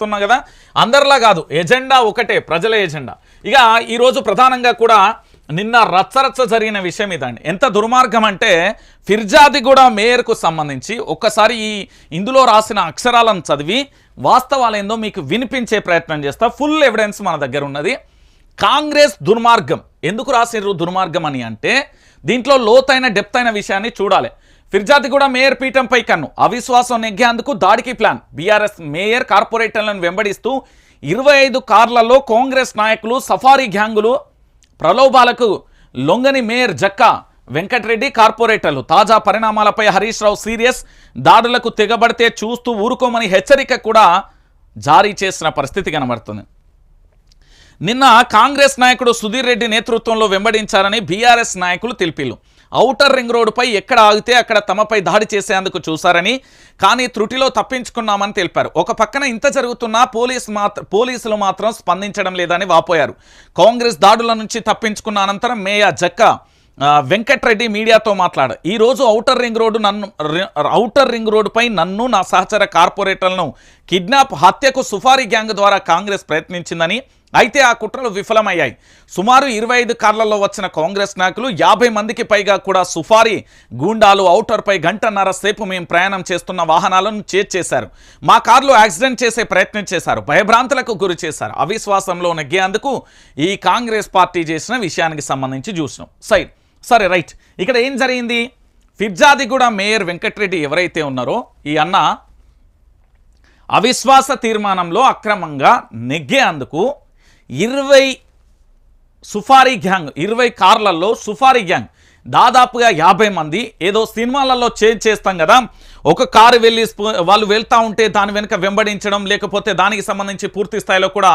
చెప్తున్నా కదా? అందరిలా కాదు. ఎజెండా ఒకటే ప్రజల ఎజెండా. ఇక ఈరోజు ప్రధానంగా కూడా నిన్న రచ్చరచ్చ జరిగిన విషయం ఇదండి. ఎంత దుర్మార్గం అంటే ఫిర్జాదిగూడ మేయర్కు సంబంధించి ఒక్కసారి ఈ ఇందులో రాసిన అక్షరాలను చదివి వాస్తవాలు ఏందో మీకు వినిపించే ప్రయత్నం చేస్తా. ఫుల్ ఎవిడెన్స్ మన దగ్గర ఉన్నది. కాంగ్రెస్ దుర్మార్గం. ఎందుకు రాసిర్రు దుర్మార్గం అని అంటే దీంట్లో లోతైన డెప్త్ అయిన విషయాన్ని చూడాలి. ఫిర్జాదిగూడ మేయర్ పీఠంపై కన్ను. అవిశ్వాసం నెగ్గేందుకు దాడికి ప్లాన్. బీఆర్ఎస్ మేయర్ కార్పొరేటర్లను వెంబడిస్తూ ఇరవై ఐదు కార్లలో కాంగ్రెస్ నాయకులు సఫారీ గ్యాంగులు ప్రలోభాలకు లొంగని మేయర్ జక్కా వెంకటరెడ్డి కార్పొరేటర్లు. తాజా పరిణామాలపై హరీష్ రావు సీరియస్. దాడులకు తెగబడితే చూస్తూ ఊరుకోమని హెచ్చరిక కూడా జారీ చేసిన పరిస్థితి కనబడుతుంది. నిన్న కాంగ్రెస్ నాయకుడు సుధీర్ రెడ్డి నేతృత్వంలో వెంబడించారని బీఆర్ఎస్ నాయకులు తెలిపిల్లు ఔటర్ రింగ్ రోడ్డుపై ఎక్కడ ఆగితే అక్కడ తమపై దాడి చేసేందుకు చూశారని కానీ త్రుటిలో తప్పించుకున్నామని తెలిపారు. ఒక పక్కన ఇంత జరుగుతున్నా పోలీస్ మాత్ర పోలీసులు మాత్రం స్పందించడం లేదని వాపోయారు. కాంగ్రెస్ దాడుల నుంచి తప్పించుకున్న అనంతరం మేయా జక్క వెంకట్రెడ్డి మీడియాతో మాట్లాడు ఈరోజు ఔటర్ రింగ్ రోడ్డు నన్ను ఔటర్ రింగ్ రోడ్డుపై నన్ను నా సహచర కార్పొరేటర్లను కిడ్నాప్ హత్యకు సుఫారీ గ్యాంగ్ ద్వారా కాంగ్రెస్ ప్రయత్నించిందని అయితే ఆ కుట్రలు విఫలమయ్యాయి. సుమారు ఇరవై ఐదు కార్లలో వచ్చిన కాంగ్రెస్ నాయకులు యాభై మందికి పైగా కూడా సుఫారీ గూండాలు ఔటర్పై గంటన్నర సేపు మేము ప్రయాణం చేస్తున్న వాహనాలను చేర్చేశారు. మా కార్లు యాక్సిడెంట్ చేసే ప్రయత్నం చేశారు. భయభ్రాంతులకు గురి చేశారు. అవిశ్వాసంలో నెగ్గేందుకు ఈ కాంగ్రెస్ పార్టీ చేసిన విషయానికి సంబంధించి చూసినాం. సైడ్. సరే రైట్. ఇక్కడ ఏం జరిగింది? ఫిర్జాదిగూడ మేయర్ వెంకటరెడ్డి ఎవరైతే ఉన్నారో ఈ అన్న అవిశ్వాస తీర్మానంలో అక్రమంగా నెగ్గేందుకు ఇరవై సుఫారీ గ్యాంగ్ ఇరవై కార్లలో సుఫారీ గ్యాంగ్. దాదాపుగా యాభై మంది. ఏదో సినిమాలలో చేంజ్ చేస్తాం కదా. ఒక కారు వెళ్ళి వాళ్ళు వెళ్తా ఉంటే దాని వెనుక వెంబడించడం లేకపోతే దానికి సంబంధించి పూర్తి స్థాయిలో కూడా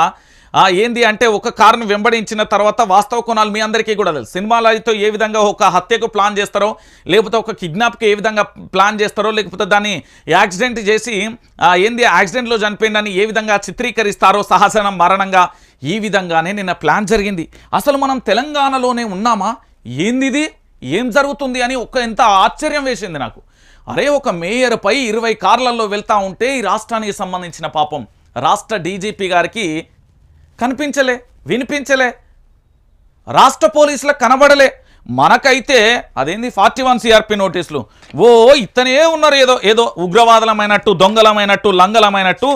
ఏంది అంటే ఒక కారును వెంబడించిన తర్వాత వాస్తవ కోణాలు మీ అందరికీ కూడా తెలుసు. సినిమాలతో ఏ విధంగా ఒక హత్యకు ప్లాన్ చేస్తారో లేకపోతే ఒక కిడ్నాప్కి ఏ విధంగా ప్లాన్ చేస్తారో లేకపోతే దాన్ని యాక్సిడెంట్ చేసి ఏంది యాక్సిడెంట్లో చనిపోయిందని ఏ విధంగా చిత్రీకరిస్తారో సహసనం మరణంగా ఈ విధంగానే నిన్న ప్లాన్ జరిగింది. అసలు మనం తెలంగాణలోనే ఉన్నామా? ఏందిది? ఏం జరుగుతుంది అని ఒక ఎంత ఆశ్చర్యం వేసింది నాకు. అరే ఒక మేయర్పై ఇరవై కార్లలో వెళ్తా ఉంటే ఈ రాష్ట్రానికి సంబంధించిన పాపం రాష్ట్ర డీజీపీ గారికి కనిపించలే వినిపించలే. రాష్ట్ర పోలీసులకు కనబడలే. మనకైతే అదేంది ఫార్టీ వన్ సిఆర్పి నోటీసులు. ఓ ఇతనే ఉన్నారు ఏదో ఏదో ఉగ్రవాదులమైనట్టు దొంగలమైనట్టు లంగలమైనట్టు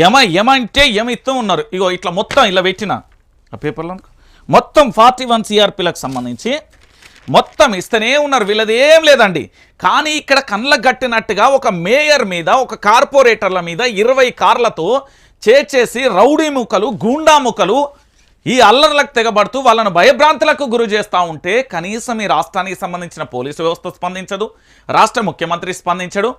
యమ యమ అంటే యమ ఇస్తూ ఉన్నారు. ఇగో ఇట్లా మొత్తం ఇలా పెట్టిన ఆ పేపర్లో అనుకో. మొత్తం ఫార్టీ వన్ సిఆర్పిలకు సంబంధించి మొత్తం ఇస్తూనే ఉన్నారు. వీళ్ళదేం లేదండి. కానీ ఇక్కడ కళ్ళకు గట్టినట్టుగా ఒక మేయర్ మీద ఒక కార్పొరేటర్ల మీద ఇరవై కార్లతో చేర్చేసి రౌడీ ముక్కలు గూండా ముక్కలు ఈ అల్లర్లకు తెగబడుతూ వాళ్ళను భయభ్రాంతులకు గురి చేస్తూ ఉంటే కనీసం ఈ రాష్ట్రానికి సంబంధించిన పోలీసు వ్యవస్థ స్పందించదు రాష్ట్ర ముఖ్యమంత్రి స్పందించడు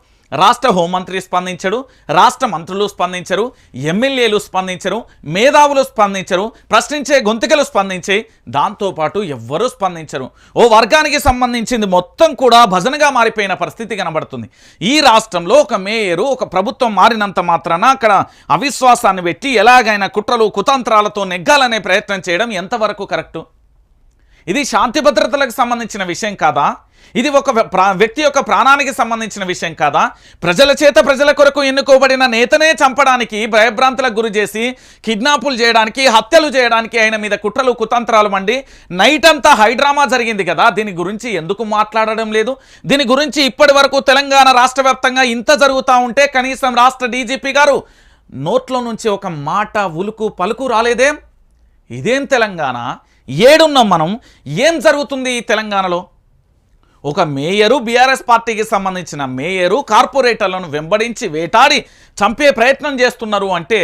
రాష్ట్ర హోంమంత్రి స్పందించడు రాష్ట్ర మంత్రులు స్పందించరు ఎమ్మెల్యేలు స్పందించరు మేధావులు స్పందించరు ప్రశ్నించే గొంతుకలు స్పందించే దాంతోపాటు ఎవ్వరూ స్పందించరు. ఓ వర్గానికి సంబంధించింది మొత్తం కూడా భజనగా మారిపోయిన పరిస్థితి కనబడుతుంది. ఈ రాష్ట్రంలో ఒక మేయరు ఒక ప్రభుత్వం మారినంత మాత్రాన అక్కడ అవిశ్వాసాన్ని పెట్టి ఎలాగైనా కుట్రలు కుతంత్రాలతో నెగ్గాలనే ప్రయత్నం చేయడం ఎంతవరకు కరెక్టు? ఇది శాంతి భద్రతలకు సంబంధించిన విషయం కాదా? ఇది ఒక వ్య- ప్రా- వ్యక్తి యొక్క ప్రాణానికి సంబంధించిన విషయం కాదా? ప్రజల చేత ప్రజల కొరకు ఎన్నుకోబడిన నేతనే చంపడానికి భయభ్రాంతులకు గురి చేసి కిడ్నాపులు చేయడానికి హత్యలు చేయడానికి ఆయన మీద కుట్రలు కుతంత్రాలు మండి నైట్ అంతా హైడ్రామా జరిగింది కదా? దీని గురించి ఎందుకు మాట్లాడడం లేదు? దీని గురించి ఇప్పటి వరకు తెలంగాణ రాష్ట్ర ఇంత జరుగుతూ ఉంటే కనీసం రాష్ట్ర డీజీపీ గారు నోట్లో నుంచి ఒక మాట ఉలుకు పలుకు రాలేదేం? ఇదేం తెలంగాణ? ఏడున్నాం మనం? ఏం జరుగుతుంది ఈ తెలంగాణలో? ఒక మేయరు బీఆర్ఎస్ పార్టీకి సంబంధించిన మేయరు కార్పొరేటర్లను వెంబడించి వేటాడి చంపే ప్రయత్నం చేస్తున్నారు అంటే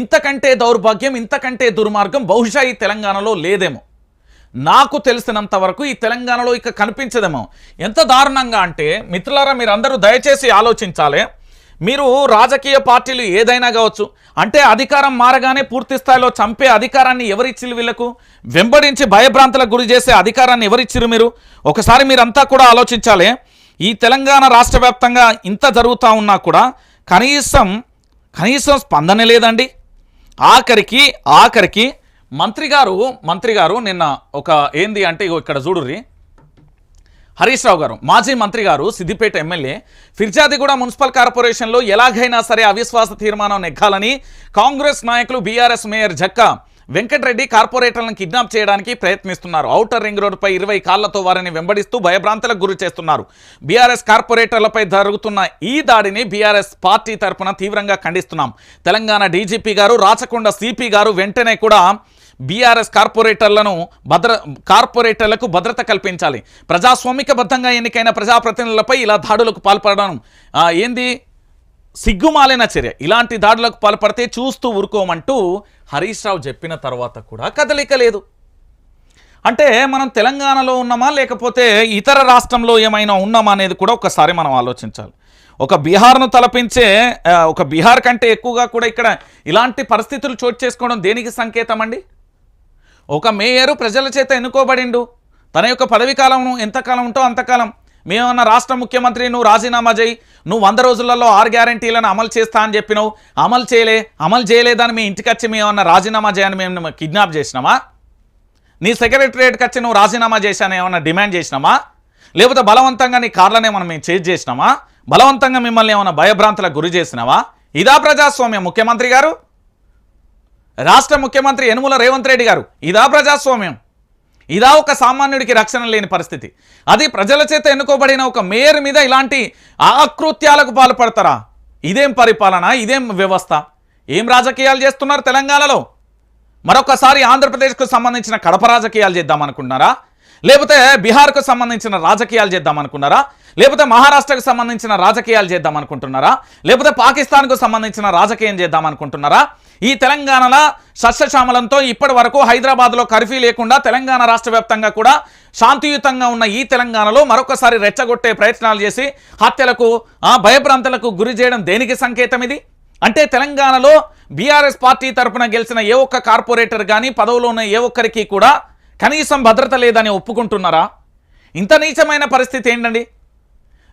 ఇంతకంటే దౌర్భాగ్యం ఇంతకంటే దుర్మార్గం బహుశా ఈ తెలంగాణలో లేదేమో. నాకు తెలిసినంత వరకు ఈ తెలంగాణలో ఇక కనిపించదేమో. ఎంత దారుణంగా అంటే మిత్రులారా మీరందరూ దయచేసి ఆలోచించాలి. మీరు రాజకీయ పార్టీలు ఏదైనా కావచ్చు అంటే అధికారం మారగానే పూర్తి స్థాయిలో చంపే అధికారాన్ని ఎవరిచ్చిరు వీళ్ళకు వెంబడించి భయభ్రాంతులకు గురి చేసే అధికారాన్ని ఎవరిచ్చిరు మీరు? ఒకసారి మీరంతా కూడా ఆలోచించాలి. ఈ తెలంగాణ రాష్ట్ర ఇంత జరుగుతూ ఉన్నా కూడా కనీసం కనీసం స్పందన లేదండి. ఆఖరికి ఆఖరికి మంత్రి గారు మంత్రి గారు నిన్న ఒక ఏంది అంటే ఇగో ఇక్కడ చూడుర్రీ. హరీష్ రావు గారు మాజీ మంత్రి గారు సిద్దిపేట ఎమ్మెల్యే ఫిర్జాదిగూడ మున్సిపల్ కార్పొరేషన్లో ఎలాగైనా సరే అవిశ్వాస తీర్మానం నెగ్గాలని కాంగ్రెస్ నాయకులు బీఆర్ఎస్ మేయర్ జక్కా వెంకటరెడ్డి కార్పొరేటర్లను కిడ్నాప్ చేయడానికి ప్రయత్నిస్తున్నారు. ఔటర్ రింగ్ రోడ్డుపై ఇరవై కాళ్ళతో వారిని వెంబడిస్తూ భయభ్రాంతులకు గురి చేస్తున్నారు. బీఆర్ఎస్ కార్పొరేటర్లపై జరుగుతున్న ఈ దాడిని బీఆర్ఎస్ పార్టీ తరఫున తీవ్రంగా ఖండిస్తున్నాం. తెలంగాణ డీజీపీ గారు రాచకొండ సిపి గారు వెంటనే కూడా బీఆర్ఎస్ కార్పొరేటర్లను భద్ర కార్పొరేటర్లకు భద్రత కల్పించాలి. ప్రజాస్వామికబద్ధంగా ఎన్నికైన ప్రజాప్రతినిధులపై ఇలా దాడులకు పాల్పడడం ఏంది? సిగ్గుమాలిన చర్య. ఇలాంటి దాడులకు పాల్పడితే చూస్తూ ఊరుకోమంటూ హరీష్ రావు చెప్పిన తర్వాత కూడా కదలిక లేదు. అంటే మనం తెలంగాణలో ఉన్నామా లేకపోతే ఇతర రాష్ట్రంలో ఏమైనా ఉన్నామా అనేది కూడా ఒకసారి మనం ఆలోచించాలి. ఒక బీహార్ను తలపించే ఒక బీహార్ కంటే ఎక్కువగా కూడా ఇక్కడ ఇలాంటి పరిస్థితులు చోటు చేసుకోవడం దేనికి సంకేతం అండి? ఒక మేయరు ప్రజల చేత ఎన్నుకోబడిండు. తన యొక్క పదవి కాలం ఎంతకాలం ఉంటో అంతకాలం? మేమన్నా రాష్ట్ర ముఖ్యమంత్రి నువ్వు రాజీనామా చేయి. నువ్వు వంద రోజులలో ఆరు గ్యారంటీలను అమలు చేస్తా అని చెప్పినావు. అమలు చేయలే అమలు చేయలేదని మీ ఇంటికి వచ్చి మేమన్నా రాజీనామా చేయని మేము కిడ్నాప్ చేసినామా? నీ సెక్రటరియట్కి వచ్చి నువ్వు రాజీనామా చేశాను ఏమన్నా డిమాండ్ చేసినామా? లేకపోతే బలవంతంగా నీ కార్లనే మనం మేము చేజ్ చేసినామా? బలవంతంగా మిమ్మల్ని ఏమైనా భయభ్రాంతులకు గురి చేసినావా? ఇదా ప్రజాస్వామ్యం ముఖ్యమంత్రి గారు. రాష్ట్ర ముఖ్యమంత్రి యనుమల రేవంత్ రెడ్డి గారు ఇదా ప్రజాస్వామ్యం. ఇదా ఒక సామాన్యుడికి రక్షణ లేని పరిస్థితి. అది ప్రజల చేత ఎన్నుకోబడిన ఒక మేయర్ మీద ఇలాంటి ఆకృత్యాలకు పాల్పడతారా? ఇదేం పరిపాలన ఇదేం వ్యవస్థ? ఏం రాజకీయాలు చేస్తున్నారు తెలంగాణలో? మరొకసారి ఆంధ్రప్రదేశ్కు సంబంధించిన కడప రాజకీయాలు చేద్దామనుకున్నారా లేకపోతే బీహార్కు సంబంధించిన రాజకీయాలు చేద్దామనుకున్నారా లేకపోతే మహారాష్ట్రకు సంబంధించిన రాజకీయాలు చేద్దామనుకుంటున్నారా లేకపోతే పాకిస్తాన్కు సంబంధించిన రాజకీయం చేద్దామనుకుంటున్నారా ఈ తెలంగాణలో సస్యశ్యామలంతో ఇప్పటి వరకు హైదరాబాద్లో కర్ఫ్యూ లేకుండా తెలంగాణ రాష్ట్ర వ్యాప్తంగా కూడా శాంతియుతంగా ఉన్న ఈ తెలంగాణలో మరొకసారి రెచ్చగొట్టే ప్రయత్నాలు చేసి హత్యలకు ఆ, గురి చేయడం దేనికి సంకేతం ఇది? అంటే తెలంగాణలో బీఆర్ఎస్ పార్టీ తరపున గెలిచిన ఏ ఒక్క కార్పొరేటర్ కానీ పదవిలో ఉన్న ఏ ఒక్కరికి కూడా కనీసం భద్రత లేదని ఒప్పుకుంటున్నారా? ఇంత నీచమైన పరిస్థితి ఏంటండి?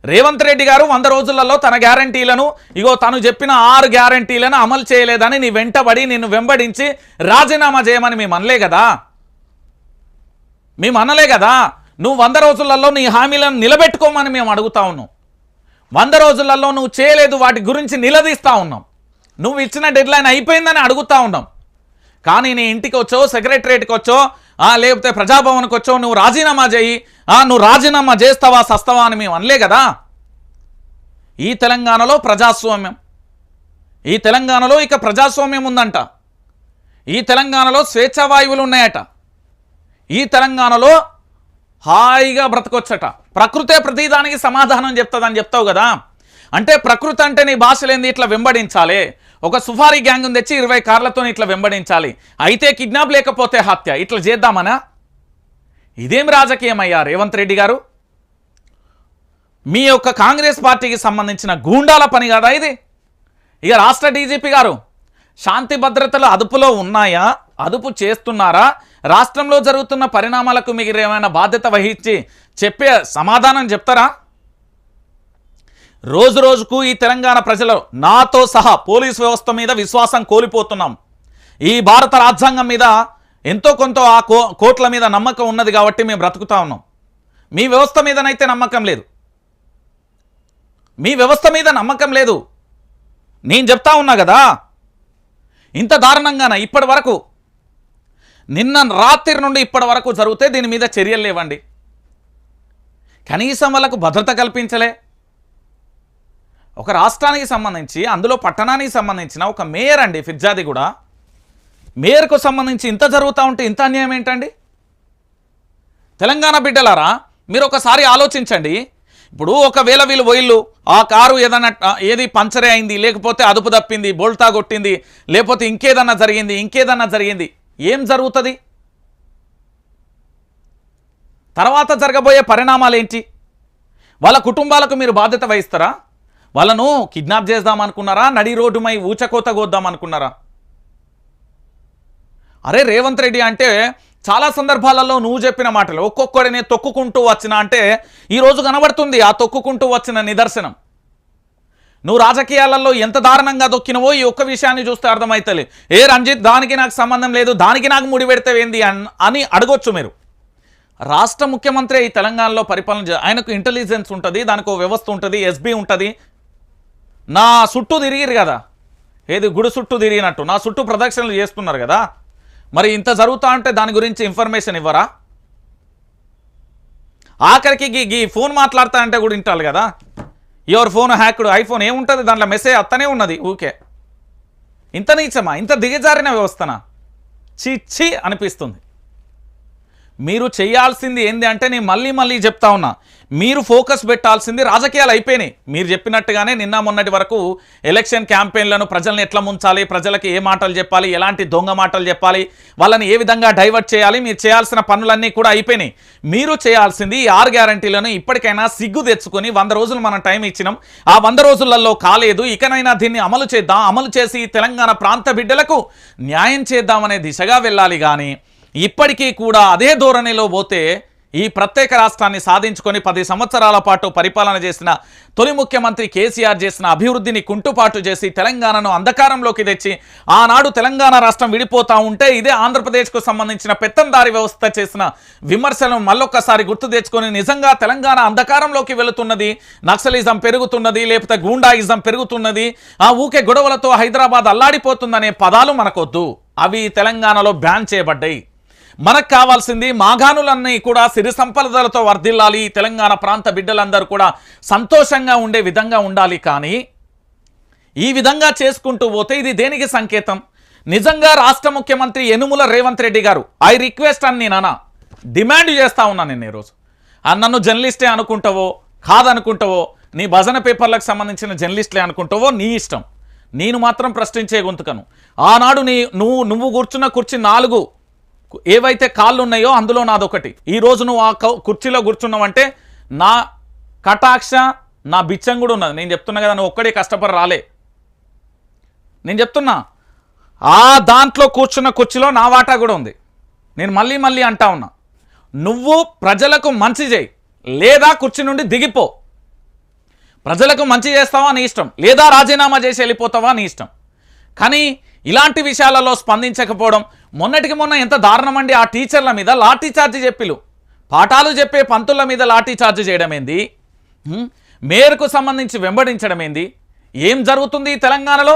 రేవంత్ రెడ్డి గారు వంద రోజులలో తన గ్యారంటీలను ఇగో తను చెప్పిన ఆరు గ్యారంటీలను అమలు చేయలేదని నీ వెంటబడి నిన్ను వెంబడించి రాజీనామా చేయమని మేము అనలే కదా? మేము అనలే కదా? నువ్వు వంద రోజులలో నీ హామీలను నిలబెట్టుకోమని మేము అడుగుతా ఉన్నాం. వంద రోజులలో నువ్వు చేయలేదు వాటి గురించి నిలదీస్తా ఉన్నాం. నువ్వు ఇచ్చిన డెడ్లైన్ అయిపోయిందని అడుగుతా ఉన్నాం. కానీ నీ ఇంటికి వచ్చో సెక్రటరేట్కి వచ్చో ఆ, లేకపోతే ప్రజాభవన్కి వచ్చో నువ్వు రాజీనామా చేయి. ఆ, నువ్వు రాజీనామా చేస్తావా సస్తావా అని మేము అనలే కదా. ఈ తెలంగాణలో ప్రజాస్వామ్యం. ఈ తెలంగాణలో ఇక ప్రజాస్వామ్యం ఉందంట. ఈ తెలంగాణలో స్వేచ్ఛావాయువులు ఉన్నాయట. ఈ తెలంగాణలో హాయిగా బ్రతకొచ్చట. ప్రకృతే ప్రతిదానికి సమాధానం చెప్తుందని చెప్తావు కదా. అంటే ప్రకృతి అంటే నీ భాషలేంది? ఇట్లా వెంబడించాలి. ఒక సుఫారీ గ్యాంగ్ తెచ్చి ఇరవై కార్లతో ఇట్లా వెంబడించాలి. అయితే కిడ్నాప్ లేకపోతే హత్య. ఇట్లా చేద్దామనా? ఇదేం రాజకీయం అయ్యా రేవంత్ రెడ్డి గారు? మీ యొక్క కాంగ్రెస్ పార్టీకి సంబంధించిన గూండాల పని కదా ఇది? ఇక రాష్ట్ర డీజీపీ గారు శాంతి భద్రతలు అదుపులో ఉన్నాయా? అదుపు చేస్తున్నారా? రాష్ట్రంలో జరుగుతున్న పరిణామాలకు మీరు ఏమైనా బాధ్యత వహించి చెప్పే సమాధానం చెప్తారా? రోజు రోజుకు ఈ తెలంగాణ ప్రజలు నాతో సహా పోలీస్ వ్యవస్థ మీద విశ్వాసం కోల్పోతున్నాం. ఈ భారత రాజ్యాంగం మీద ఎంతో కొంత ఆ కో కోట్ల మీద నమ్మకం ఉన్నది కాబట్టి మేము బ్రతుకుతా ఉన్నాం. మీ వ్యవస్థ మీదనైతే నమ్మకం లేదు. మీ వ్యవస్థ మీద నమ్మకం లేదు. నేను చెప్తా ఉన్నా కదా? ఇంత దారుణంగాన? ఇప్పటి వరకు నిన్న రాత్రి నుండి ఇప్పటి వరకు జరిగితే దీని మీద చర్యలు లేవండి. కనీసం వాళ్ళకు భద్రత కల్పించలే. ఒక రాష్ట్రానికి సంబంధించి అందులో పట్టణానికి సంబంధించిన ఒక మేయర్ అండి ఫిర్జాది కూడా. మేయర్కు సంబంధించి ఇంత జరుగుతూ ఉంటే ఇంత అన్యాయం ఏంటండి? తెలంగాణ బిడ్డలారా మీరు ఒకసారి ఆలోచించండి. ఇప్పుడు ఒకవేళ వీళ్ళు పోయిళ్ళు ఆ కారు ఏదన్నా ఏది పంచరే అయింది లేకపోతే అదుపు తప్పింది బోల్తా కొట్టింది లేకపోతే ఇంకేదన్నా జరిగింది ఇంకేదన్నా జరిగింది ఏం జరుగుతుంది? తర్వాత జరగబోయే పరిణామాలు ఏంటి? వాళ్ళ కుటుంబాలకు మీరు బాధ్యత వహిస్తారా? వాళ్ళను కిడ్నాప్ చేద్దాం అనుకున్నారా? నడి రోడ్డుమై ఊచకోత కోద్దాం అనుకున్నారా? అరే రేవంత్ రెడ్డి అంటే చాలా సందర్భాలలో నువ్వు చెప్పిన మాటలు ఒక్కొక్కడిని తొక్కుకుంటూ వచ్చిన అంటే ఈరోజు కనబడుతుంది ఆ తొక్కుకుంటూ వచ్చిన నిదర్శనం. నువ్వు రాజకీయాలలో ఎంత దారుణంగా దొక్కినవో ఈ ఒక్క విషయాన్ని చూస్తే అర్థమవుతలే ఏ రంజిత్ దానికి నాకు సంబంధం లేదు దానికి నాకు ముడి పెడితే ఏంది అని అడగొచ్చు మీరు. రాష్ట్ర ముఖ్యమంత్రి ఈ తెలంగాణలో పరిపాలన ఆయనకు ఇంటెలిజెన్స్ ఉంటుంది దానికి వ్యవస్థ ఉంటుంది ఎస్బీ ఉంటుంది నా చుట్టూ తిరిగిరు కదా. ఏది గుడి చుట్టూ తిరిగినట్టు. నా చుట్టూ ప్రదక్షిణలు చేస్తున్నారు కదా. మరి ఇంత జరుగుతా ఉంటే దాని గురించి ఇన్ఫర్మేషన్ ఇవ్వరా? ఆఖరికి గీ గీ ఫోన్ మాట్లాడతా అంటే కూడా వింటారు కదా. ఎవరి ఫోన్ హ్యాక్డ్. ఐఫోన్ ఏముంటుంది? దాంట్లో మెసేజ్ అత్తనే ఉన్నది. ఊకే. ఇంత నీచమా? ఇంత దిగజారిన వ్యవస్థనా? చిచ్చి అనిపిస్తుంది. మీరు చేయాల్సింది ఏంది అంటే నేను మళ్ళీ మళ్ళీ చెప్తా ఉన్నా. మీరు ఫోకస్ పెట్టాల్సింది రాజకీయాలు అయిపోయినాయి. మీరు చెప్పినట్టుగానే నిన్న మొన్నటి వరకు ఎలక్షన్ క్యాంపెయిన్లను ప్రజల్ని ఎట్లా ముంచాలి ప్రజలకి ఏ మాటలు చెప్పాలి ఎలాంటి దొంగ మాటలు చెప్పాలి వాళ్ళని ఏ విధంగా డైవర్ట్ చేయాలి మీరు చేయాల్సిన పనులన్నీ కూడా అయిపోయినాయి. మీరు చేయాల్సింది ఈ ఆరు గ్యారంటీలను ఇప్పటికైనా సిగ్గు తెచ్చుకొని వంద రోజులు మనం టైం ఇచ్చినాం. ఆ వంద రోజులలో కాలేదు ఇకనైనా దీన్ని అమలు చేద్దాం. అమలు చేసి తెలంగాణ ప్రాంత బిడ్డలకు న్యాయం చేద్దామనే దిశగా వెళ్ళాలి కానీ ఇప్పటికీ కూడా అదే ధోరణిలో పోతే ఈ ప్రత్యేక రాష్ట్రాన్ని సాధించుకొని పది సంవత్సరాల పాటు పరిపాలన చేసిన తొలి ముఖ్యమంత్రి కేసీఆర్ చేసిన అభివృద్ధిని కుంటుపాటు చేసి తెలంగాణను అంధకారంలోకి తెచ్చి ఆనాడు తెలంగాణ రాష్ట్రం విడిపోతా ఉంటే ఇదే ఆంధ్రప్రదేశ్కు సంబంధించిన పెత్తందారి వ్యవస్థ చేసిన విమర్శలను మళ్ళొక్కసారి గుర్తు తెచ్చుకొని నిజంగా తెలంగాణ అంధకారంలోకి వెళుతున్నది నక్సలిజం పెరుగుతున్నది లేకపోతే గూండాయిజం పెరుగుతున్నది ఆ ఊకే గొడవలతో హైదరాబాద్ అల్లాడిపోతుందనే పదాలు మనకొద్దు. అవి తెలంగాణలో బ్యాన్ చేయబడ్డాయి. మనకు కావాల్సింది మాఘానులన్నీ కూడా సిరి సంపదలతో వర్ధిల్లాలి. తెలంగాణ ప్రాంత బిడ్డలందరూ కూడా సంతోషంగా ఉండే విధంగా ఉండాలి కానీ ఈ విధంగా చేసుకుంటూ పోతే ఇది దేనికి సంకేతం? నిజంగా రాష్ట్ర ముఖ్యమంత్రి యనుముల రేవంత్ రెడ్డి గారు ఐ రిక్వెస్ట్ అని నేను అనా డిమాండ్ చేస్తా ఉన్నా నేను ఈరోజు. ఆ నన్ను జర్నలిస్టే అనుకుంటావో? కాదనుకుంటావో? నీ భజన పేపర్లకు సంబంధించిన జర్నలిస్ట్లే అనుకుంటావో? నీ ఇష్టం. నేను మాత్రం ప్రశ్నించే గొంతుకను. ఆనాడు నీ నువ్వు నువ్వు కూర్చున్న కుర్చీ నాలుగు ఏవైతే కాళ్ళు ఉన్నాయో అందులో నాదొకటి. ఈ రోజు నువ్వు ఆ కుర్చీలో కూర్చున్నావంటే నా కటాక్ష నా బిచ్చం కూడా ఉన్నది. నేను చెప్తున్నా కదా నువ్వు ఒక్కడే కష్టపడి రాలే. నేను చెప్తున్నా ఆ దాంట్లో కూర్చున్న కుర్చీలో నా వాటా కూడా ఉంది. నేను మళ్ళీ మళ్ళీ అంటా ఉన్నా నువ్వు ప్రజలకు మంచి చేయి. లేదా కుర్చీ నుండి దిగిపో. ప్రజలకు మంచి చేస్తావా నీ ఇష్టం? లేదా రాజీనామా చేసి వెళ్ళిపోతావా నీ ఇష్టం? కానీ ఇలాంటి విషయాలలో స్పందించకపోవడం. మొన్నటికి మొన్న ఎంత దారుణమండి ఆ టీచర్ల మీద లాఠీ చార్జ్ చెప్పిలు. పాఠాలు చెప్పే పంతుల మీద లాఠీ చార్జ్ చేయడం ఏంది మేరకు మేయర్కు సంబంధించి వెంబడించడం ఏంది ఏం జరుగుతుంది తెలంగాణలో? తెలంగాణలో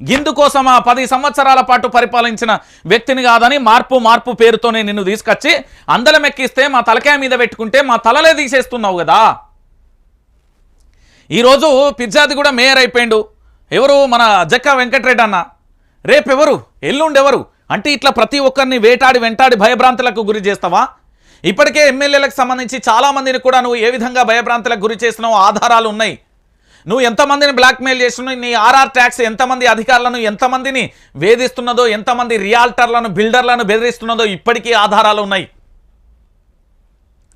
ఇందుకోసం ఆ పది సంవత్సరాల పాటు పరిపాలించిన వ్యక్తిని కాదని మార్పు మార్పు పేరుతోనే నిన్ను తీసుకొచ్చి అందలం ఎక్కిస్తే మా తలకాయ మీద పెట్టుకుంటే మా తలలే తీసేస్తున్నావు కదా. ఈరోజు పిజ్జాది కూడా మేయర్ అయిపోయిండు. ఎవరు? మన జక్క వెంకటరెడ్డి అన్న. రేపెవరు? ఎల్లుండి ఎవరు అంటే ఇట్లా ప్రతి ఒక్కరిని వేటాడి వెంటాడి భయభ్రాంతులకు గురి చేస్తావా? ఇప్పటికే ఎమ్మెల్యేలకు సంబంధించి చాలామందిని కూడా నువ్వు ఏ విధంగా భయభ్రాంతులకు గురి చేసినావో ఆధారాలు ఉన్నాయి. నువ్వు ఎంతమందిని బ్లాక్మెయిల్ చేస్తున్నావు? నీ ఆర్ఆర్ ట్యాక్స్ ఎంతమంది అధికారులను ఎంతమందిని వేధిస్తున్నదో ఎంతమంది రియాల్టర్లను బిల్డర్లను బెదిరిస్తున్నదో ఇప్పటికీ ఆధారాలు ఉన్నాయి.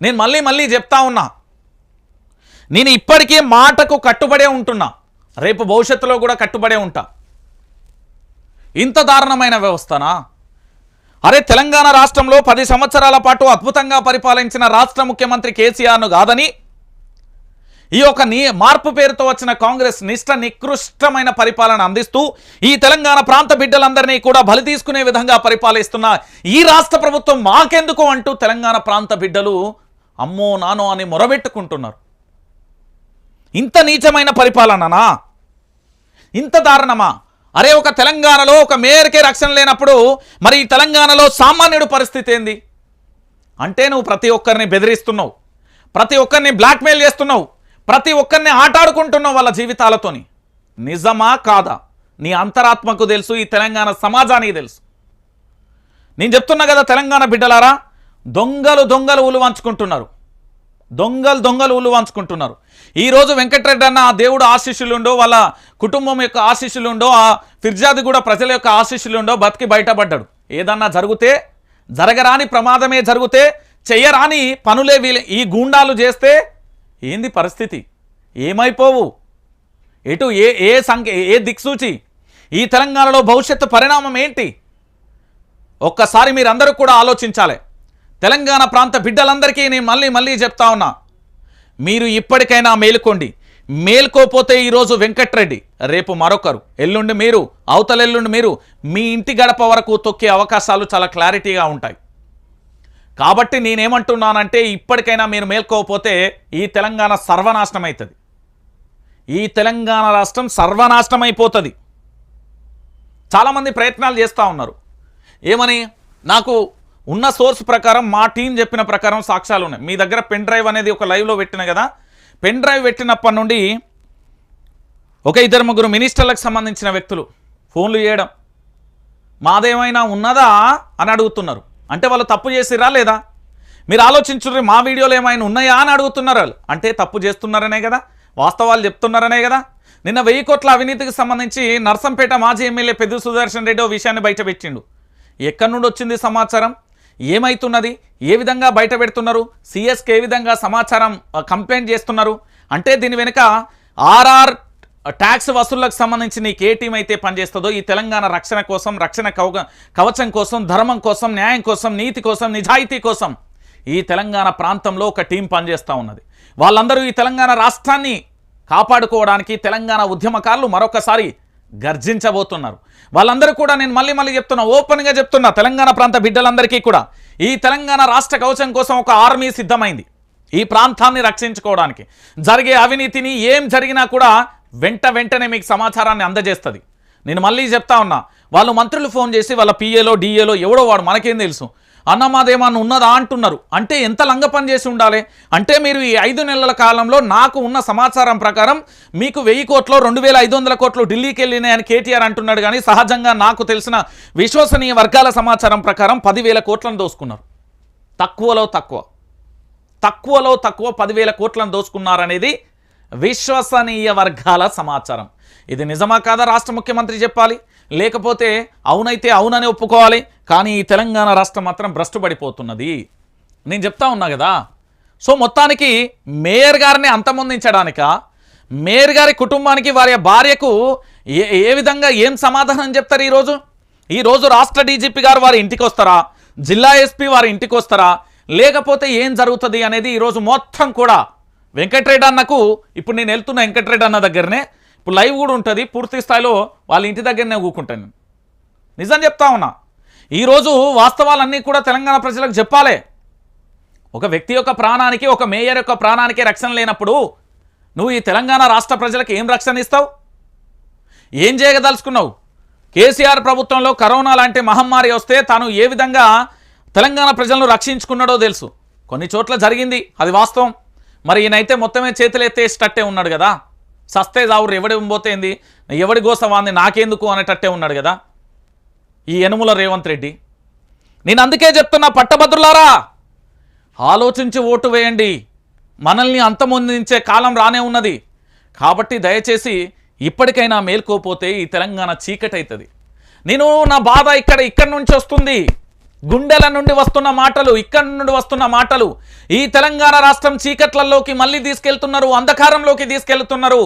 నేను మళ్ళీ మళ్ళీ చెప్తా ఉన్నా. నేను ఇప్పటికీ మాటకు కట్టుబడే ఉంటున్నా. రేపు భవిష్యత్తులో కూడా కట్టుబడే ఉంటా. ఇంత దారుణమైన వ్యవస్థనా? అరే తెలంగాణ రాష్ట్రంలో పది సంవత్సరాల పాటు అద్భుతంగా పరిపాలించిన రాష్ట్ర ముఖ్యమంత్రి కేసీఆర్ను కాదని ఈ యొక్క నీ మార్పు పేరుతో వచ్చిన కాంగ్రెస్ నిష్ట నికృష్టమైన పరిపాలన అందిస్తూ ఈ తెలంగాణ ప్రాంత బిడ్డలందరినీ కూడా బలి తీసుకునే విధంగా పరిపాలిస్తున్న ఈ రాష్ట్ర ప్రభుత్వం మాకెందుకు అంటూ తెలంగాణ ప్రాంత బిడ్డలు అమ్మో నానో అని మొరబెట్టుకుంటున్నారు. ఇంత నీచమైన పరిపాలననా? ఇంత దారుణమా? అరే ఒక తెలంగాణలో ఒక మేయర్కే రక్షణ లేనప్పుడు మరి ఈ తెలంగాణలో సామాన్యుడు పరిస్థితి ఏంది? అంటే నువ్వు ప్రతి ఒక్కరిని బెదిరిస్తున్నావు ప్రతి ఒక్కరిని బ్లాక్మెయిల్ చేస్తున్నావు ప్రతి ఒక్కరిని ఆటాడుకుంటున్నావు వాళ్ళ జీవితాలతోని. నిజమా కాదా? నీ అంతరాత్మకు తెలుసు ఈ తెలంగాణ సమాజానికి తెలుసు. నేను చెప్తున్నా కదా తెలంగాణ బిడ్డలారా దొంగలు దొంగలు ఉలు వంచుకుంటున్నారు దొంగలు దొంగలు ఉలు వంచుకుంటున్నారు. ఈరోజు వెంకటరెడ్డి అన్న ఆ దేవుడు ఆశీస్సులుండో వాళ్ళ కుటుంబం యొక్క ఆశీస్సులుండో ఆ ఫిర్జాది కూడా ప్రజల యొక్క ఆశీస్సులుండో బతికి బయటపడ్డాడు. ఏదన్నా జరిగితే జరగరాని ప్రమాదమే జరిగితే చెయ్యరాని పనులే వీలే ఈ గూండాలు చేస్తే ఏంది పరిస్థితి? ఏమైపోవు? ఎటు ఏ ఏ సంఖ్య ఏ దిక్సూచి? ఈ తెలంగాణలో భవిష్యత్తు పరిణామం ఏంటి? ఒక్కసారి మీరందరూ కూడా ఆలోచించాలి. తెలంగాణ ప్రాంత బిడ్డలందరికీ నేను మళ్ళీ మళ్ళీ చెప్తా ఉన్నా. మీరు ఇప్పటికైనా మేలుకోండి. మేల్కోపోతే ఈరోజు వెంకట్రెడ్డి రేపు మరొకరు. ఎల్లుండి మీరు అవతల ఎల్లుండి మీరు మీ ఇంటి గడప వరకు తొక్కే అవకాశాలు చాలా క్లారిటీగా ఉంటాయి. కాబట్టి నేనేమంటున్నానంటే ఇప్పటికైనా మీరు మేల్కోకపోతే ఈ తెలంగాణ సర్వనాశనం అవుతుంది ఈ తెలంగాణ రాష్ట్రం సర్వనాశనం అయిపోతుంది చాలామంది ప్రయత్నాలు చేస్తూ ఉన్నారు. ఏమని? నాకు ఉన్న సోర్స్ ప్రకారం మా టీం చెప్పిన ప్రకారం సాక్ష్యాలు ఉన్నాయి. మీ దగ్గర పెన్ డ్రైవ్ అనేది ఒక లైవ్లో పెట్టిన కదా పెన్ డ్రైవ్ పెట్టినప్పటి నుండి ఒక ఇద్దరు ముగ్గురు మినిస్టర్లకు సంబంధించిన వ్యక్తులు ఫోన్లు చేయడం. మాదేమైనా ఉన్నదా అని అడుగుతున్నారు. అంటే వాళ్ళు తప్పు చేసిరా లేదా? మీరు ఆలోచించుర్రి మా వీడియోలు ఏమైనా ఉన్నాయా అని అడుగుతున్నారు వాళ్ళు. అంటే తప్పు చేస్తున్నారనే కదా వాస్తవాలు చెప్తున్నారనే కదా. నిన్న వెయ్యి కోట్ల అవినీతికి సంబంధించి నర్సంపేట మాజీ ఎమ్మెల్యే పెద్ద సుదర్శన్ రెడ్డి ఓ విషయాన్ని బయటపెట్టిండు ఎక్కడి నుండి వచ్చింది సమాచారం? ఏమైతున్నది? ఏ విధంగా బయట పెడుతున్నారు? సిఎస్కి ఏ విధంగా సమాచారం కంప్లైంట్ చేస్తున్నారు? అంటే దీని వెనుక ఆర్ఆర్ ట్యాక్స్ వసూళ్ళకు సంబంధించి నీకు ఏ టీం అయితే పనిచేస్తుందో ఈ తెలంగాణ రక్షణ కోసం రక్షణ కవ కవచం కోసం ధర్మం కోసం న్యాయం కోసం నీతి కోసం నిజాయితీ కోసం ఈ తెలంగాణ ప్రాంతంలో ఒక టీం పనిచేస్తూ ఉన్నది. వాళ్ళందరూ ఈ తెలంగాణ రాష్ట్రాన్ని కాపాడుకోవడానికి తెలంగాణ ఉద్యమకారులు మరొకసారి గర్జించబోతున్నారు. వాళ్ళందరూ కూడా నేను మళ్ళీ మళ్ళీ చెప్తున్నా ఓపెన్గా చెప్తున్నా తెలంగాణ ప్రాంత బిడ్డలందరికీ కూడా. ఈ తెలంగాణ రాష్ట్ర కవచం కోసం ఒక ఆర్మీ సిద్ధమైంది. ఈ ప్రాంతాన్ని రక్షించుకోవడానికి. జరిగే అవినీతిని ఏం జరిగినా కూడా వెంట వెంటనే మీకు సమాచారాన్ని అందజేస్తుంది. నేను మళ్ళీ చెప్తా ఉన్నా వాళ్ళు మంత్రులు ఫోన్ చేసి వాళ్ళ పిఏలో డిఏలో ఎవడో వాడు మనకేం తెలుసు. అన్న మాదేమన్నా ఉన్నదా అంటున్నారు. అంటే ఎంత లంగ పని చేసి ఉండాలి? అంటే మీరు ఈ ఐదు నెలల కాలంలో నాకు ఉన్న సమాచారం ప్రకారం మీకు వెయ్యి కోట్లు రెండు వేల ఐదు వందల కోట్లు ఢిల్లీకి వెళ్ళినాయని కేటీఆర్ అంటున్నాడు కానీ సహజంగా నాకు తెలిసిన విశ్వసనీయ వర్గాల సమాచారం ప్రకారం పదివేల కోట్లను దోసుకున్నారు. తక్కువలో తక్కువ. తక్కువలో తక్కువ పదివేల కోట్లను దోచుకున్నారనేది విశ్వసనీయ వర్గాల సమాచారం. ఇది నిజమా కాదా? రాష్ట్ర ముఖ్యమంత్రి చెప్పాలి. లేకపోతే అవునైతే అవునని ఒప్పుకోవాలి. కానీ ఈ తెలంగాణ రాష్ట్రం మాత్రం భ్రష్టుపడిపోతున్నది. నేను చెప్తా ఉన్నా కదా. సో మొత్తానికి మేయర్ గారిని అంతమొందించడానిక? మేయర్ గారి కుటుంబానికి వారి భార్యకు ఏ ఏ విధంగా ఏం సమాధానం చెప్తారు ఈరోజు? ఈరోజు రాష్ట్ర డీజీపీ గారు వారి ఇంటికి వస్తారా జిల్లా ఎస్పీ వారి ఇంటికి వస్తారా లేకపోతే ఏం జరుగుతుంది అనేది ఈరోజు మొత్తం కూడా వెంకటరెడ్డి అన్నకు ఇప్పుడు నేను వెళ్తున్న వెంకటరెడ్డి అన్న దగ్గరనే ఇప్పుడు లైవ్ కూడా ఉంటుంది పూర్తి స్థాయిలో వాళ్ళ ఇంటి దగ్గరనే ఊకుంటాను నిజం చెప్తా ఉన్నా. ఈరోజు వాస్తవాలన్నీ కూడా తెలంగాణ ప్రజలకు చెప్పాలి. ఒక వ్యక్తి యొక్క ప్రాణానికి ఒక మేయర్ యొక్క ప్రాణానికి రక్షణ లేనప్పుడు నువ్వు ఈ తెలంగాణ రాష్ట్ర ప్రజలకు ఏం రక్షణ ఇస్తావు? ఏం చేయగదలుచుకున్నావు కేసీఆర్ ప్రభుత్వంలో కరోనా లాంటి మహమ్మారి వస్తే తాను ఏ విధంగా తెలంగాణ ప్రజలను రక్షించుకున్నాడో తెలుసు. కొన్ని చోట్ల జరిగింది అది వాస్తవం. మరి ఈయనైతే మొత్తమే చేతులు ఎత్తేసేటట్టే ఉన్నాడు కదా. సస్తే జావురు ఎవడి పోతేంది ఎవడి కోసం వాంది? నాకెందుకు అనేటట్టే ఉన్నాడు కదా? ఈ యనుముల రేవంత్ రెడ్డి. నేను అందుకే చెప్తున్నా పట్టభద్రులారా! ఆలోచించి ఓటు వేయండి. మనల్ని అంతమొందించే కాలం రానే ఉన్నది. కాబట్టి దయచేసి ఇప్పటికైనా మేల్కోపోతే ఈ తెలంగాణ చీకటవుతుంది నేను నా బాధ ఇక్కడ ఇక్కడి నుంచి వస్తుంది. గుండెల నుండి వస్తున్న మాటలు ఇక్కడి నుండి వస్తున్న మాటలు. ఈ తెలంగాణ రాష్ట్రం చీకట్లలోకి మళ్ళీ తీసుకెళ్తున్నారు అంధకారంలోకి తీసుకెళ్తున్నారు.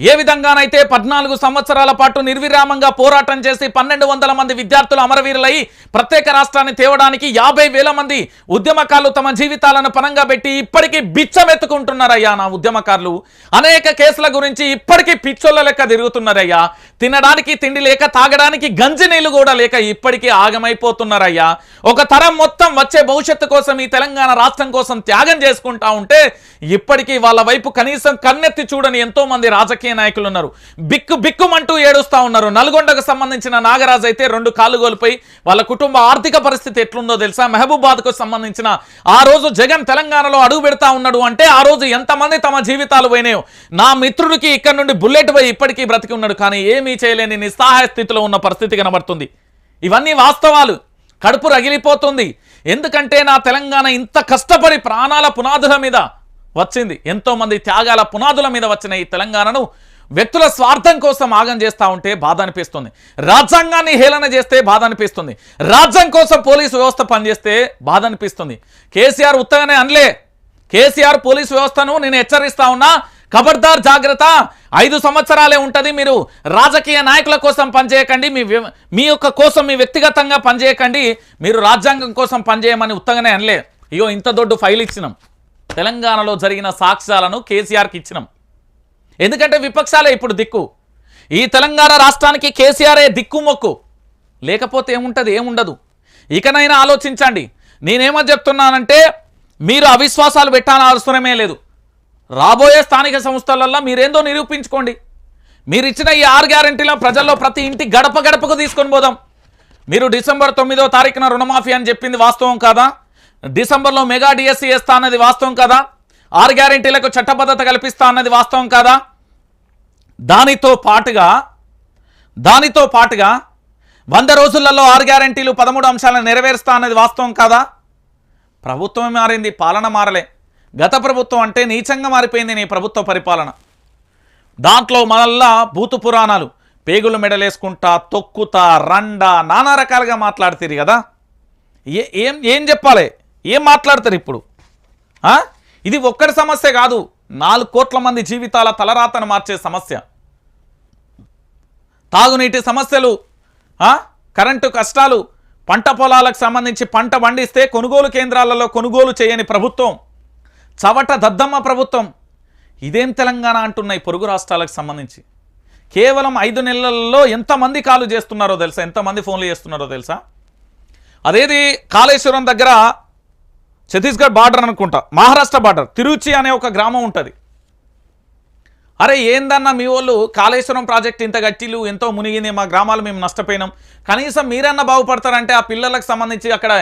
ఏ విధంగానైతే పద్నాలుగు సంవత్సరాల పాటు నిర్విరామంగా పోరాటం చేసి పన్నెండు వందల మంది విద్యార్థులు అమరవీరులై ప్రత్యేక రాష్ట్రాన్ని తేవడానికి యాభై వేల మంది ఉద్యమకారులు తమ జీవితాలను పనంగా పెట్టి ఇప్పటికీ బిచ్చమెత్తుకుంటున్నారయ్యా నా ఉద్యమకారులు. అనేక కేసుల గురించి ఇప్పటికీ పిచ్చోళ్ళ లెక్క తిరుగుతున్నారయ్యా. తినడానికి తిండి లేక తాగడానికి గంజి నీళ్ళు కూడా లేక ఇప్పటికీ ఆగమైపోతున్నారయ్యా. ఒక తరం మొత్తం వచ్చే భవిష్యత్తు కోసం ఈ తెలంగాణ రాష్ట్రం కోసం త్యాగం చేసుకుంటా ఉంటే ఇప్పటికీ వాళ్ళ వైపు కనీసం కన్నెత్తి చూడని ఎంతో మంది రాజకీయ నాయకులు ఉన్నారు. బిక్కు బిక్కుమంటూ ఏడుస్తా ఉన్నారు. నల్గొండకు సంబంధించిన నాగరాజు అయితే రెండు కాలు కోల్పోయి వాళ్ళ కుటుంబ ఆర్థిక పరిస్థితి ఎట్లుందో తెలుసా? మహబూబాద్కు సంబంధించిన ఆ రోజు జగన్ తెలంగాణలో అడుగు పెడతా ఉన్నాడు అంటే ఆ రోజు ఎంతమంది తమ జీవితాలు పోయినాయో. నా మిత్రుడికి ఇక్కడ నుండి బుల్లెట్ పోయి ఇప్పటికీ బ్రతికి ఉన్నాడు. కానీ ఏమీ చేయలేని నిస్సహాయ స్థితిలో ఉన్న పరిస్థితి కనబడుతుంది. ఇవన్నీ వాస్తవాలు. కడుపు రగిలిపోతుంది. ఎందుకంటే నా తెలంగాణ ఇంత కష్టపడి ప్రాణాల పునాదుల మీద వచ్చింది. ఎంతో మంది త్యాగాల పునాదుల మీద వచ్చిన ఈ తెలంగాణను వ్యక్తుల స్వార్థం కోసం ఆగం చేస్తూ ఉంటే బాధ అనిపిస్తుంది రాజ్యాంగాన్ని హేళన చేస్తే బాధ అనిపిస్తుంది రాజ్యం కోసం పోలీసు వ్యవస్థ పనిచేస్తే బాధ అనిపిస్తుంది కేసీఆర్ ఉత్తగానే అనలే. కేసీఆర్ పోలీసు వ్యవస్థను నేను హెచ్చరిస్తా ఉన్నా ఖబర్దార్ జాగ్రత్త. ఐదు సంవత్సరాలే ఉంటుంది మీరు రాజకీయ నాయకుల కోసం పనిచేయకండి మీ మీ యొక్క కోసం మీ వ్యక్తిగతంగా పనిచేయకండి మీరు రాజ్యాంగం కోసం పనిచేయమని ఉత్తగానే అనలే. అయ్యో ఇంత దొడ్డు ఫైల్ ఇచ్చినాం. తెలంగాణలో జరిగిన సాక్ష్యాలను కేసీఆర్కి ఇచ్చినాం. ఎందుకంటే విపక్షాలే ఇప్పుడు దిక్కు. ఈ తెలంగాణ రాష్ట్రానికి కేసీఆరే దిక్కు మొక్కు లేకపోతే ఏముంటుంది ఏముండదు. ఇకనైనా ఆలోచించండి. నేనేమో చెప్తున్నానంటే మీరు అవిశ్వాసాలు పెట్టాలని అవసరమే లేదు. రాబోయే స్థానిక సంస్థలల్లో మీరేందో నిరూపించుకోండి. మీరు ఇచ్చిన ఈ ఆరు గ్యారంటీలో ప్రజల్లో ప్రతి ఇంటి గడప గడపకు తీసుకొని పోదాం. మీరు డిసెంబర్ తొమ్మిదో తారీఖున రుణమాఫీ అని చెప్పింది వాస్తవం కాదా? డిసెంబర్లో మెగా డిఎస్సీ వేస్తా అన్నది వాస్తవం కదా? ఆరు గ్యారంటీలకు చట్టబద్ధత కల్పిస్తా అన్నది వాస్తవం కాదా? దానితో పాటుగా దానితో పాటుగా వంద రోజులలో ఆరు గ్యారంటీలు పదమూడు అంశాలను నెరవేరుస్తా అన్నది వాస్తవం కాదా? ప్రభుత్వం మారింది పాలన మారలే. గత ప్రభుత్వం అంటే నీచంగా మారిపోయింది నీ ప్రభుత్వ పరిపాలన. దాంట్లో మళ్ళా భూతు పురాణాలు. పేగులు మెడలేసుకుంటా తొక్కుతా రండా నానా రకాలుగా మాట్లాడుతుంది కదా? ఏ ఏం ఏం చెప్పాలి? ఏం మాట్లాడతారు ఇప్పుడు? ఇది ఒక్కడి సమస్య కాదు. నాలుగు కోట్ల మంది జీవితాల తలరాతను మార్చే సమస్య. తాగునీటి సమస్యలు కరెంటు కష్టాలు పంట పొలాలకు సంబంధించి పంట పండిస్తే కొనుగోలు కేంద్రాలలో కొనుగోలు చేయని ప్రభుత్వం చవట దద్దమ్మ ప్రభుత్వం. ఇదేం తెలంగాణ అంటున్నాయి పొరుగు రాష్ట్రాలకు సంబంధించి? కేవలం ఐదు నెలల్లో ఎంతమంది కాలు చేస్తున్నారో తెలుసా? ఎంతమంది ఫోన్లు చేస్తున్నారో తెలుసా? అదేది కాళేశ్వరం దగ్గర ఛత్తీస్గఢ్ బార్డర్ అనుకుంటా. మహారాష్ట్ర బార్డర్. తిరుచి అనే ఒక గ్రామం ఉంటుంది. అరే ఏందన్న మీ వాళ్ళు కాళేశ్వరం ప్రాజెక్ట్ ఇంత గట్టిలు ఎంతో మునిగింది మా గ్రామాలు మేము నష్టపోయినాం. కనీసం మీరన్నా బాగుపడతారంటే ఆ పిల్లలకు సంబంధించి అక్కడ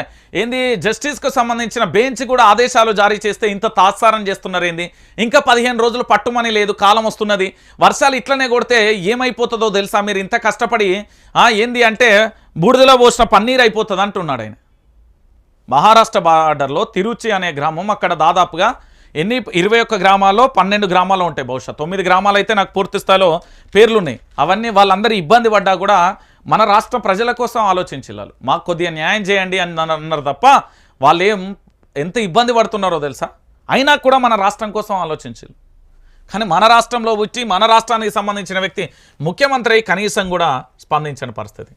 ఏంది జస్టిస్కు సంబంధించిన బెంచ్ కూడా ఆదేశాలు జారీ చేస్తే ఇంత తాత్సారం చేస్తున్నారు ఏంది? ఇంకా పదిహేను రోజులు పట్టుమని లేదు కాలం వస్తున్నది. వర్షాలు ఇట్లనే కొడితే ఏమైపోతుందో తెలుసా మీరు? ఇంత కష్టపడి ఏంది అంటే బూడిదలో పోసిన పన్నీర్ అయిపోతుంది అంటున్నాడు ఆయన. మహారాష్ట్ర బార్డర్లో తిరుచి అనే గ్రామం అక్కడ దాదాపుగా ఎన్ని ఇరవై ఒక్క గ్రామాల్లో పన్నెండు గ్రామాలు ఉంటాయి బహుశా. తొమ్మిది గ్రామాలు అయితే నాకు పూర్తి స్థాయిలో పేర్లు ఉన్నాయి అవన్నీ వాళ్ళందరూ ఇబ్బంది పడ్డా కూడా మన రాష్ట్ర ప్రజల కోసం ఆలోచించాలి వాళ్ళు మాకు కొద్దిగా న్యాయం చేయండి అని అన్నారు తప్ప వాళ్ళు ఏం ఎంత ఇబ్బంది పడుతున్నారో తెలుసా? అయినా కూడా మన రాష్ట్రం కోసం ఆలోచించాలి కానీ మన రాష్ట్రంలో వచ్చి మన రాష్ట్రానికి సంబంధించిన వ్యక్తి ముఖ్యమంత్రి కనీసం కూడా స్పందించిన పరిస్థితి.